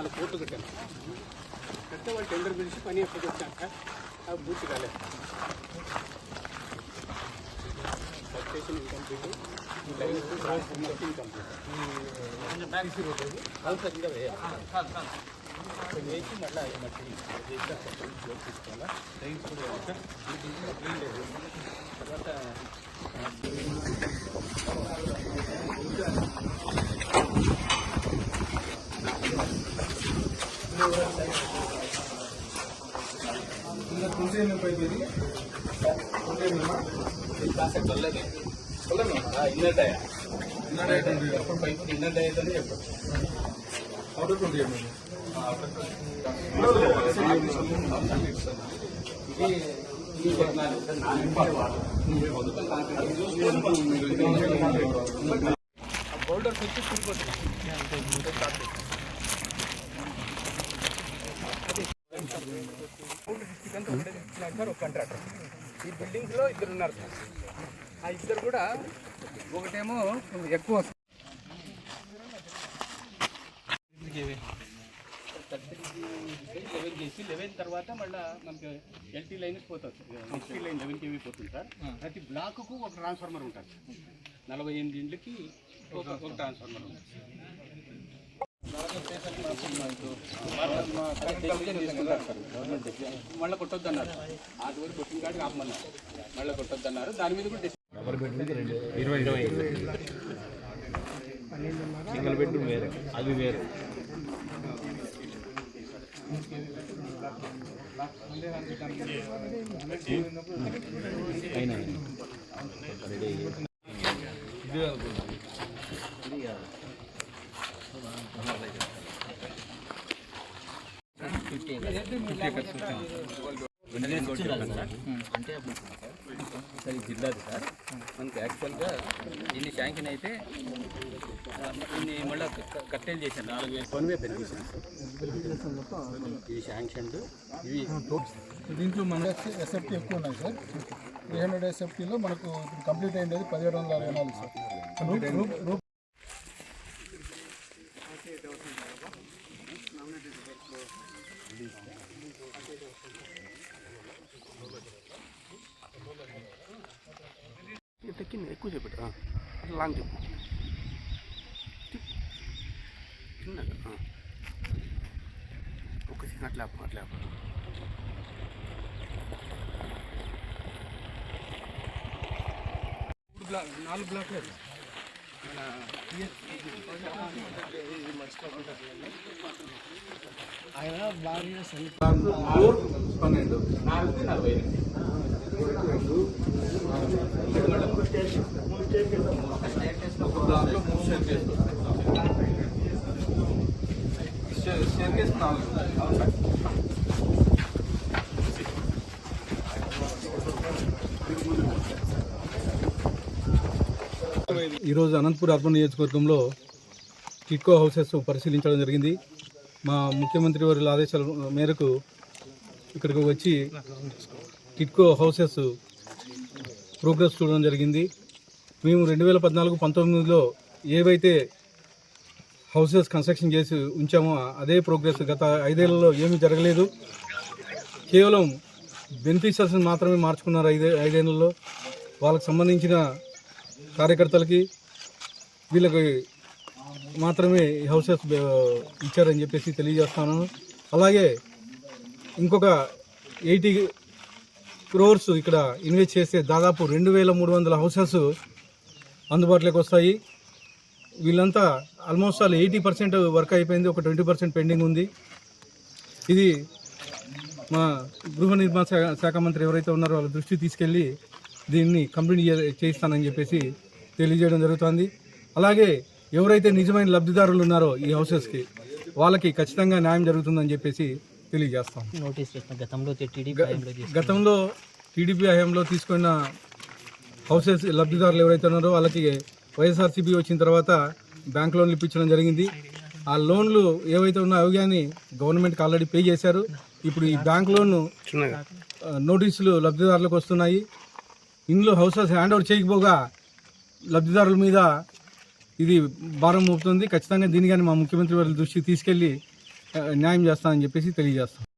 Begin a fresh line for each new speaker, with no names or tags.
ఓట్లు కట్టాను కడితే వాళ్ళు టెండర్ పిలిచి పని ఎప్పుడు వచ్చాక అవి పూర్తి కాలేదు సబ్స్టేషన్ ఇన్కంప్లీట్ ఈ లైన్ ట్రాన్స్ఫార్మర్ ఇన్కంప్లీట్ అవును సార్ ఇంకా వేయాలి ఇక్కడ వేసి మళ్ళీ ఈ మట్టి వేసి అక్కడ ఫ్లోర్ తీసుకోవాలా లైన్స్ కూడా వేయాలి సార్ ఇది క్లీన్ లేదు తర్వాత ఇది కాస్త గొల్లది ఇన్నర్ డయా ఇన్నర్ డయా ఎప్పుడు పైపు ఇన్నర్ డయా అని చెప్పారు ఇది ఈ బోల్డర్స్ వచ్చి తిరిగిపోతుంది సార్ ఒక కాంట్రాక్టర్ ఈ బిల్డింగ్స్లో ఇద్దరు ఉన్నారు సార్. ఆ ఇద్దరు కూడా ఒకటేమో ఎక్కువ లెవెన్ చేసి లెవెన్ తర్వాత మళ్ళీ మనకి ఎల్టీ లైన్ పోతుంది ఎల్టీ లైన్ లెవెన్ కేవీ పోతుంది సార్. ప్రతి బ్లాక్కు ఒక ట్రాన్స్ఫార్మర్ ఉంటుంది. నలభై ఎనిమిది ఇండ్లకి ఒక ట్రాన్స్ఫార్మర్ ఉంటుంది. మళ్ళీ కొట్టొద్దు అన్నారు ఆది కొట్టిన కాడికి ఆపమన్నారు. మళ్ళీ కొట్టొద్దు అన్నారు దాని మీద కూడా
ఇరవై ఇరవై సింగిల్ బెడ్రూమ్ వేరే. అది వేరే. అయినా ఇది
అంటే సార్ ఈ జిల్లాది సార్ మనకి యాక్చువల్గా ఇన్ని శాంక్షన్ అయితే ఇన్ని మళ్ళీ కట్టెలు చేశాను నాలుగు వేలు
కొనివే పెరిగేసాను ఇది శాంక్షన్ ఇవి
దీంట్లో మన ఎస్ఎఫ్టీ ఎక్కువ ఉన్నాయి సార్ త్రీ హండ్రెడ్ ఎస్ఎఫ్టీలో మనకు కంప్లీట్ అయింది పదిహేడు వందల అరవై నాలుగు సార్. రూప్ రూప్ రూప్
తక్కింది ఎక్కువ చెప్పాడు లాంగ్ చెప్పు చిన్నగా ఆ. ఒక చిన్న అట్లా ఆపు, అట్లా ఆపు. మూడు బ్లాక్ నాలుగు బ్లాక్లే మన ఆయన భార్య
పన్నెండు.
నాలుగు నలభై
ఒక బ్లాక్లో మూడు షేర్ కేసులు షేర్ కేసు నాలుగు ఈరోజు అనంతపూర్ అర్బన్ నియోజకవర్గంలో కిక్కో హౌసెస్ పరిశీలించడం జరిగింది. మా ముఖ్యమంత్రి వారి ఆదేశాల మేరకు ఇక్కడికి వచ్చి కిక్కో హౌసెస్ ప్రోగ్రెస్ చూడడం జరిగింది. మేము రెండు వేల పద్నాలుగు పంతొమ్మిదిలో ఏవైతే హౌసెస్ కన్స్ట్రక్షన్ చేసి ఉంచామో అదే ప్రోగ్రెస్ గత ఐదేళ్ళలో ఏమీ జరగలేదు. కేవలం బెనిఫిషియర్స్ని మాత్రమే మార్చుకున్నారు ఐదే ఐదేళ్ళలో. వాళ్ళకి సంబంధించిన కార్యకర్తలకి వీళ్ళకి మాత్రమే ఈ హౌసెస్ ఇచ్చారని చెప్పేసి తెలియజేస్తాను. అలాగే ఇంకొక ఎయిటీ క్రోర్స్ ఇక్కడ ఇన్వెస్ట్ చేస్తే దాదాపు రెండు వేల మూడు వందల హౌసెస్ అందుబాటులోకి వస్తాయి. వీళ్ళంతా almost all eighty percent work అయిపోయింది. ఒక ట్వంటీ పర్సెంట్ పెండింగ్ ఉంది. ఇది మా గృహ నిర్మాణ శాఖ శాఖ మంత్రి ఎవరైతే ఉన్నారో వాళ్ళ దృష్టి తీసుకెళ్ళి దీన్ని కంప్లీట్ చే- చేయిస్తానని చెప్పేసి తెలియజేయడం జరుగుతుంది. అలాగే ఎవరైతే నిజమైన లబ్ధిదారులు ఉన్నారో ఈ హౌసెస్కి వాళ్ళకి ఖచ్చితంగా న్యాయం జరుగుతుందని చెప్పేసి తెలియజేస్తాం.
నోటీస్ చేసిన గతంలో టీడీపీ హయాంలో చేసిన
గతంలో టీడీపీ హయాంలో తీసుకున్న హౌసెస్ లబ్ధిదారులు ఎవరైతే ఉన్నారో వాళ్ళకి వైఎస్ఆర్సీపీ వచ్చిన తర్వాత బ్యాంక్ లోన్లు ఇప్పించడం జరిగింది. ఆ లోన్లు ఏవైతే ఉన్నాయో అవి కానీ గవర్నమెంట్కి ఆల్రెడీ పే చేశారు. ఇప్పుడు ఈ బ్యాంక్ లోన్ నోటీసులు లబ్ధిదారులకు వస్తున్నాయి. ఇంట్లో హౌసెస్ హ్యాండ్ ఓవర్ చేయకపోగా లబ్ధిదారుల మీద ఇది భారం మోపుతుంది. ఖచ్చితంగా దీన్ని కానీ మా ముఖ్యమంత్రి వారి దృష్టికి తీసుకెళ్ళి న్యాయం చేస్తానని చెప్పేసి తెలియజేస్తాం.